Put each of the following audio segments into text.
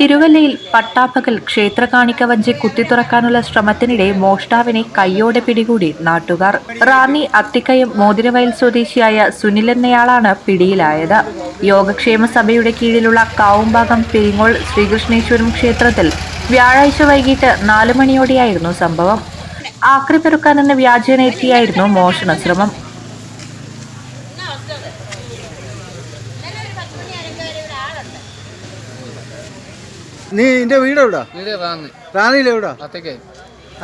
തിരുവല്ലയിൽ പട്ടാപ്പകൽ ക്ഷേത്ര കാണിക്ക വഞ്ചി കുത്തിത്തുറക്കാനുള്ള ശ്രമത്തിനിടെ മോഷ്ടാവിനെ കൈയോടെ പിടികൂടി നാട്ടുകാർ. റാന്നി അത്തിക്കയം മോതിരവയൽ സ്വദേശിയായ സുനിൽ എന്നയാളാണ് പിടിയിലായത്. യോഗക്ഷേമ സഭയുടെ കീഴിലുള്ള കാവുംഭാഗം പെരിങ്ങോൾ ശ്രീകൃഷ്ണേശ്വരം ക്ഷേത്രത്തിൽ വ്യാഴാഴ്ച വൈകിട്ട് നാലു മണിയോടെയായിരുന്നു സംഭവം. ആക്രി പെറുക്കാനെന്ന വ്യാജേന എത്തിയായിരുന്നു മോഷണ ശ്രമം. നീ നിന്റെ വീട് എവിടാ? വീട് റാന്നി. റാന്നിയിൽ എവിടാ?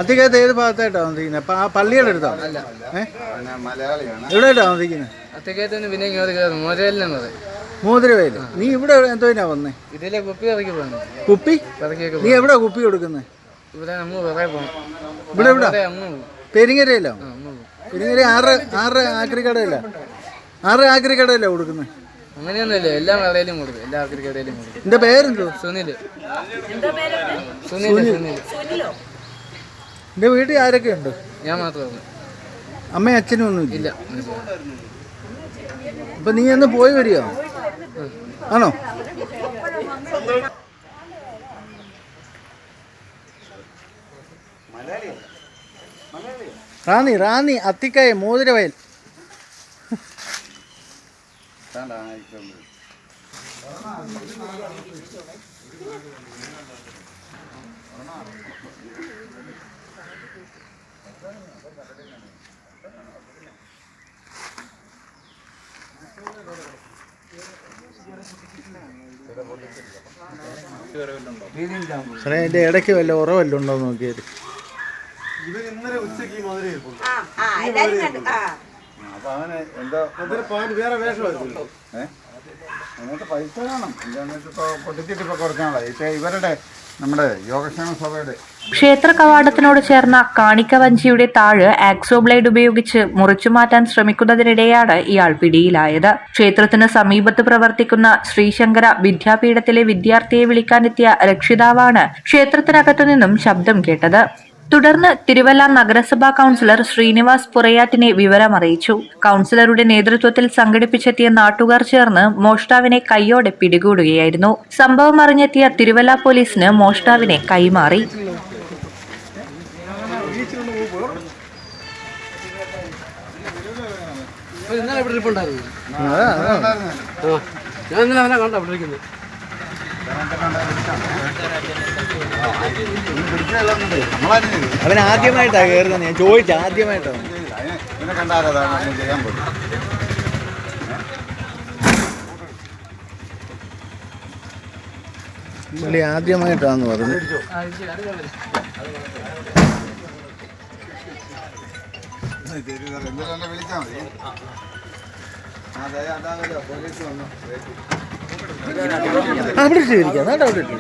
അത്തിക്കകത്ത് ഏത് ഭാഗത്തായിട്ടാ താമസിക്കുന്നത് ആ പള്ളിയുടെ അടുത്താ? എവിടെയായിട്ടാ കയറും. മോരയിലെന്ന് മോതിരവേൽ. നീ ഇവിടെ എന്തോനാ വന്നേ? ഇതിലെ കുപ്പി ഇറക്കി കുപ്പി? നീ എവിടെ കുപ്പി കൊടുക്കുന്നത് ഇവിടെ നമ്മൾ വേറെ പോകണം ഇവിടെ എവിടാ? പെരിങ്ങരയിലോ? പെരിങ്ങര ആറ് ആറ് ആക്രി കടയില്ല ആറ് ആക്രി കടയില്ല കൊടുക്കുന്നത് അങ്ങനെയൊന്നുമില്ല. എല്ലാ കടയിലും കൊടുക്കും എല്ലാ ആക്രി കടയിലും കൊടുക്കും എന്റെ പേരെന്തോ? സുനിൽ സുനിൽ. സുനിൽ? എന്റെ വീട്ടിൽ ആരൊക്കെ ഉണ്ട്? ഞാൻ മാത്രമേ അമ്മയും അച്ഛനും ഒന്നും ഇല്ല. അപ്പൊ നീ ഒന്ന് പോയി വരികയോ? ആണോ? റാന്നി റാന്നി അത്തിക്കയ മോതിരവയൽ. സാറേ അതിന്റെ ഇടയ്ക്ക് വല്ല ഉറവല്ല ഉണ്ടോ നോക്കിയത് അതിനകത്ത് പൈസ വേണം. എന്താണെന്ന് ഇപ്പോൾ പൊട്ടിച്ചിട്ട് ഇപ്പോൾ കൊടുക്കാനുള്ള. പക്ഷേ ഇവരുടെ നമ്മുടെ യോഗക്ഷേമ സഭയുടെ ക്ഷേത്ര കവാടത്തിനോട് ചേർന്ന കാണിക്ക വഞ്ചിയുടെ താഴ് ആക്സോ ബ്ലേഡ് ഉപയോഗിച്ച് മുറിച്ചു മാറ്റാൻ ശ്രമിക്കുന്നതിനിടെയാണ് ഇയാൾ പിടിയിലായത്. ക്ഷേത്രത്തിന് സമീപത്ത് പ്രവർത്തിക്കുന്ന ശ്രീശങ്കര വിദ്യാപീഠത്തിലെ വിദ്യാർത്ഥിയെ വിളിക്കാനെത്തിയ രക്ഷിതാവാണ് ക്ഷേത്രത്തിനകത്തു നിന്നും ശബ്ദം കേട്ടത്. തുടർന്ന് തിരുവല്ല നഗരസഭാ കൗൺസിലർ ശ്രീനിവാസ് പുറയാറ്റിനെ വിവരമറിയിച്ചു. കൗൺസിലറുടെ നേതൃത്വത്തിൽ സംഘടിപ്പിച്ചെത്തിയ നാട്ടുകാർ ചേർന്ന് മോഷ്ടാവിനെ കൈയോടെ പിടികൂടുകയായിരുന്നു. സംഭവം അറിഞ്ഞെത്തിയ തിരുവല്ല പോലീസിന് മോഷ്ടാവിനെ കൈമാറി. ഇന്നലെ ഇരിപ്പുണ്ടായിരുന്നു. ഞാൻ ഇന്നലെ അവനെ ഇരിക്കുന്നത് അവൻ ആദ്യമായിട്ടാ കയറുന്നത് ഞാൻ ചോദിച്ച ആദ്യമായിട്ടാണ്. പുള്ളി ആദ്യമായിട്ടാന്ന് പറഞ്ഞു വിളിച്ചാൽ മതി അതെ അതാണല്ലോ പോലീസ് വന്നു അവിടെ ഇട്ടിരിക്കാം കേട്ടോ അവിടെ ഇട്ടു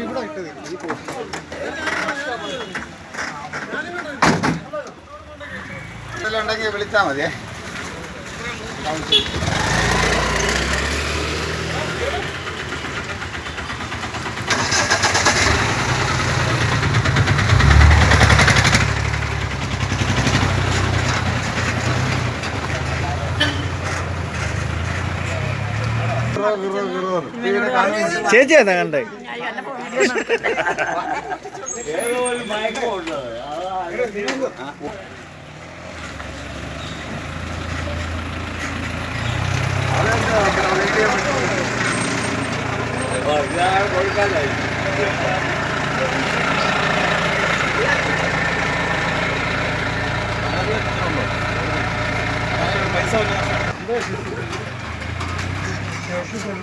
ഉണ്ടെങ്കിൽ വിളിച്ചാൽ മതിയേ. ചേച്ചി എന്താ കണ്ടേ? പൈസ 也是这样。